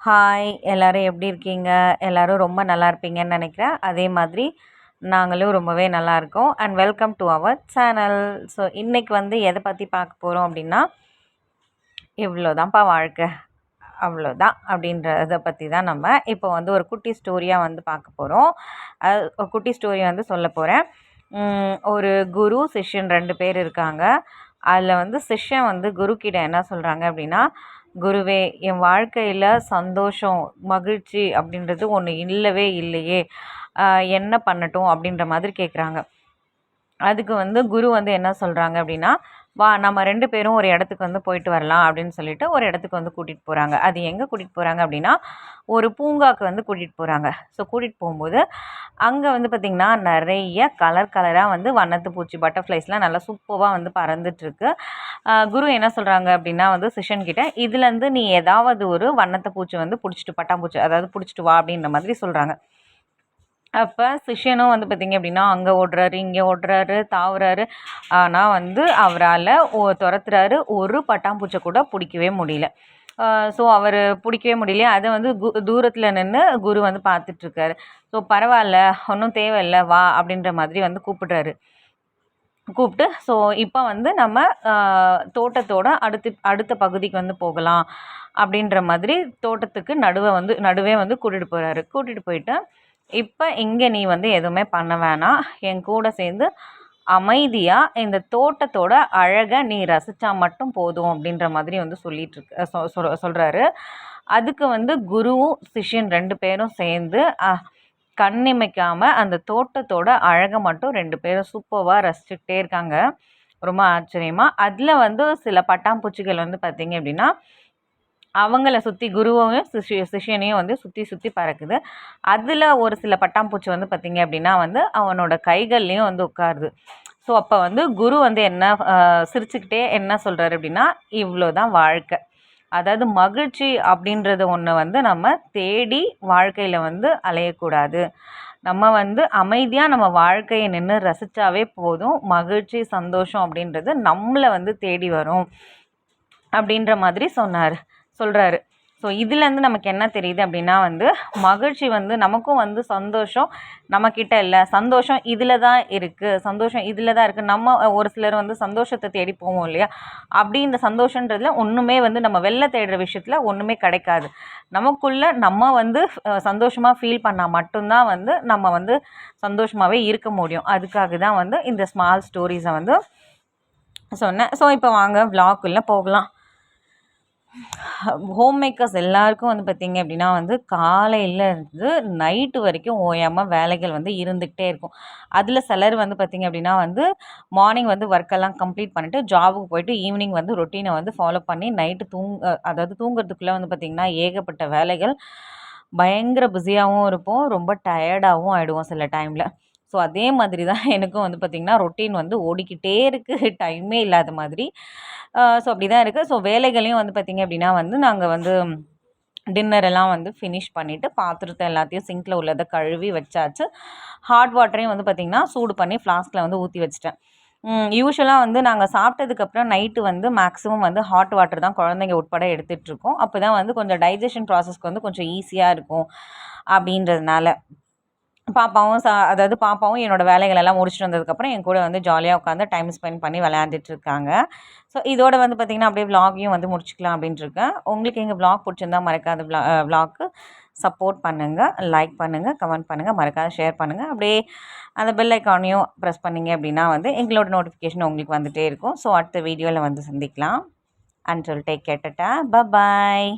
Hi எல்லோரும் எப்படி இருக்கீங்க? எல்லோரும் ரொம்ப நல்லா இருப்பீங்கன்னு நினைக்கிறேன். அதே மாதிரி நாங்களும் ரொம்பவே நல்லா இருக்கோம். And welcome to our channel so இன்றைக்கி வந்து எதை பற்றி பார்க்க போகிறோம் அப்படின்னா இவ்வளோதான்ப்பா வாழ்க்கை. அவ்வளோதான் அப்படின்றத பற்றி தான் நம்ம இப்போ வந்து ஒரு குட்டி ஸ்டோரியாக வந்து பார்க்க போகிறோம் அது குட்டி ஸ்டோரி வந்து சொல்ல போகிறேன் ஒரு குரு சிஷ்யன் ரெண்டு பேர் இருக்காங்க. அதில் வந்து சிஷ்யன் வந்து குருக்கிட்ட என்ன சொல்கிறாங்க அப்படின்னா குருவே என் வாழ்க்கையில் சந்தோஷம் மகிழ்ச்சி அப்படின்றது ஒன்று இல்லவே இல்லையே. என்ன பண்ணட்டும் அப்படின்ற மாதிரி கேட்குறாங்க அதுக்கு வந்து குரு வந்து என்ன சொல்கிறாங்க அப்படின்னா வா நம்ம ரெண்டு பேரும் ஒரு இடத்துக்கு வந்து போயிட்டு வரலாம் அப்படின்னு சொல்லிட்டு ஒரு இடத்துக்கு வந்து கூட்டிகிட்டு போகிறாங்க அது எங்கே கூட்டிகிட்டு போகிறாங்க அப்படின்னா ஒரு பூங்காவுக்கு வந்து கூட்டிகிட்டு போகிறாங்க ஸோ கூட்டிகிட்டு போகும்போது அங்கே வந்து பார்த்திங்கன்னா நிறைய கலர் கலராக வந்து வண்ணத்து பூச்சி பட்டர்ஃப்ளைஸ்லாம் நல்லா சூப்பராக வந்து பறந்துட்டுருக்கு. குரு என்ன சொல்கிறாங்க அப்படின்னா வந்து சிஷன்கிட்ட இதுலேருந்து நீ ஏதாவது ஒரு வண்ணத்தை பூச்சி வந்து பிடிச்சிட்டு பட்டாம்பூச்சி அதாவது பிடிச்சிட்டு வா அப்படின்ற மாதிரி சொல்கிறாங்க அப்போ சிஷ்யனும் வந்து பார்த்திங்க அப்படின்னா அங்கே ஓடுறாரு இங்கே ஓடுறாரு தாவுறாரு. ஆனால் வந்து அவரால் ஓ துரத்துறாரு. ஒரு பட்டாம்பூச்சை கூட பிடிக்கவே முடியல. ஸோ அவர் பிடிக்கவே முடியல அதை வந்து கு தூரத்தில் நின்று குரு வந்து பார்த்துட்ருக்காரு ஸோ பரவாயில்ல ஒன்றும் தேவையில்ல வா அப்படின்ற மாதிரி வந்து கூப்பிடுறாரு. கூப்பிட்டு ஸோ இப்போ வந்து நம்ம தோட்டத்தோட அடுத்து அடுத்த பகுதிக்கு வந்து போகலாம் அப்படின்ற மாதிரி தோட்டத்துக்கு நடுவே வந்து நடுவே வந்து கூட்டிகிட்டு போகிறாரு கூட்டிகிட்டு போயிட்டு இப்போ இங்கே நீ வந்து எதுவுமே பண்ண வேணாம். என் கூட சேர்ந்து அமைதியாக இந்த தோட்டத்தோட அழகை நீ ரசித்தா மட்டும் போதும் அப்படின்ற மாதிரி வந்து சொல்லிகிட்ருக்கு சொல் சொல்கிறாரு அதுக்கு வந்து குருவும் சிஷ்யன் ரெண்டு பேரும் சேர்ந்து கண்ணிமைக்காமல் அந்த தோட்டத்தோட அழகை மட்டும் ரெண்டு பேரும் சூப்பராக ரசிச்சுக்கிட்டே இருக்காங்க. ரொம்ப ஆச்சரியமாக அதில் வந்து சில பட்டாம்பூச்சிகள் வந்து பார்த்திங்க அப்படின்னா அவங்கள சுற்றி குருவையும் சிஷ்ய சிஷ்யனையும் வந்து சுற்றி சுற்றி பறக்குது. அதில் ஒரு சில பட்டாம்பூச்சி வந்து பார்த்திங்க அப்படின்னா வந்து அவனோட கைகள்லேயும் வந்து உட்காருது. ஸோ அப்போ வந்து குரு வந்து என்ன சிரிச்சுக்கிட்டே என்ன சொல்கிறாரு அப்படின்னா இவ்வளோ தான் வாழ்க்கை. அதாவது மகிழ்ச்சி அப்படின்றது ஒன்று வந்து நம்ம தேடி வாழ்க்கையில் வந்து அலையக்கூடாது. நம்ம வந்து அமைதியாக நம்ம வாழ்க்கையை நின்று ரசித்தாவே போதும். மகிழ்ச்சி சந்தோஷம் அப்படின்றது நம்மளை வந்து தேடி வரும். அப்படின்ற மாதிரி சொன்னார். சொல்கிறாரு ஸோ இதுலேருந்து நமக்கு என்ன தெரியுது அப்படின்னா வந்து மகிழ்ச்சி வந்து நமக்கும் வந்து சந்தோஷம் நம்மக்கிட்ட இல்லை. சந்தோஷம் இதில் தான் இருக்குது சந்தோஷம் இதில் தான் இருக்குது நம்ம ஒரு சிலர் வந்து சந்தோஷத்தை தேடி போவோம் இல்லையா? அப்படி இந்த சந்தோஷன்றதுல ஒன்றுமே வந்து நம்ம வெளில தேடுற விஷயத்தில் ஒன்றுமே கிடைக்காது. நமக்குள்ளே நம்ம வந்து சந்தோஷமாக ஃபீல் பண்ணால் மட்டும்தான் வந்து நம்ம வந்து சந்தோஷமாகவே இருக்க முடியும். அதுக்காக தான் வந்து இந்த ஸ்மால் ஸ்டோரிஸை வந்து சொன்னேன். ஸோ இப்போ வாங்க விளாக்குள்ளே போகலாம். ஹோம் மேக்கர்ஸ் எல்லாருக்கும் வந்து பார்த்திங்க அப்படின்னா வந்து காலையிலேருந்து நைட்டு வரைக்கும் ஓயாமல் வேலைகள் வந்து இருந்துக்கிட்டே இருக்கும். அதில் சிலர் வந்து பார்த்திங்க அப்படின்னா வந்து மார்னிங் வந்து ஒர்க்கெல்லாம் கம்ப்ளீட் பண்ணிவிட்டு ஜாபுக்கு போயிட்டு ஈவினிங் வந்து ரொட்டீனை வந்து ஃபாலோ பண்ணி நைட்டு தூங்க அதாவது தூங்குறதுக்குள்ளே வந்து பார்த்திங்கன்னா ஏகப்பட்ட வேலைகள் பயங்கர பிஸியாகவும் இருப்போம். ரொம்ப டயர்டாகவும் ஆகிடுவோம் சில டைமில் ஸோ அதே மாதிரி தான் எனக்கும் வந்து பார்த்திங்கன்னா ரொட்டீன் வந்து ஓடிக்கிட்டே இருக்குது டைமே இல்லாத மாதிரி. ஸோ அப்படி தான் இருக்குது ஸோ வேலைகளையும் வந்து பார்த்திங்க அப்படின்னா வந்து நாங்கள் வந்து டின்னர் எல்லாம் வந்து ஃபினிஷ் பண்ணிவிட்டு பாத்திரத்தை எல்லாத்தையும் சிங்கில் உள்ளதை கழுவி வச்சாச்சு. ஹாட் வாட்டரையும் வந்து பார்த்திங்கன்னா சூடு பண்ணி ஃப்ளாஸ்கில் வந்து ஊற்றி வச்சிட்டேன். யூஸ்வலாக வந்து நாங்கள் சாப்பிட்டதுக்கப்புறம் நைட்டு வந்து மேக்ஸிமம் வந்து ஹாட் வாட்டர் தான் குழந்தைங்க உட்பட எடுத்துகிட்ருக்கோம் அப்போ தான் வந்து கொஞ்சம் டைஜஷன் ப்ராசஸ்க்கு வந்து கொஞ்சம் ஈஸியாக இருக்கும். அப்படின்றதுனால. பாப்பாவும் சா அதாவது பாப்பாவும் என்னோடய வேலைகள் எல்லாம் முடிச்சுட்டு வந்ததுக்கப்புறம் என் கூட வந்து ஜாலியாக உட்காந்து டைம் ஸ்பெண்ட் பண்ணி விளையாண்டுட்டு இருக்காங்க. ஸோ இதோட வந்து பார்த்திங்கன்னா அப்படியே விலாகையும் வந்து முடிச்சுக்கலாம் அப்படின்ட்டு இருக்கேன். உங்களுக்கு எங்கள் விலாக் பிடிச்சிருந்தா மறக்காத விலா விலாக்கு சப்போர்ட் பண்ணுங்கள் லைக் பண்ணுங்கள் கமெண்ட் பண்ணுங்கள் மறக்காத ஷேர் பண்ணுங்கள் அப்படியே அந்த பெல் ஐக்கானையும் ப்ரெஸ் பண்ணிங்க அப்படின்னா வந்து எங்களோட நோட்டிஃபிகேஷன் உங்களுக்கு வந்துகிட்டே இருக்கும். ஸோ அடுத்த வீடியோவில் வந்து சந்திக்கலாம். And take கேட்டட்டா bye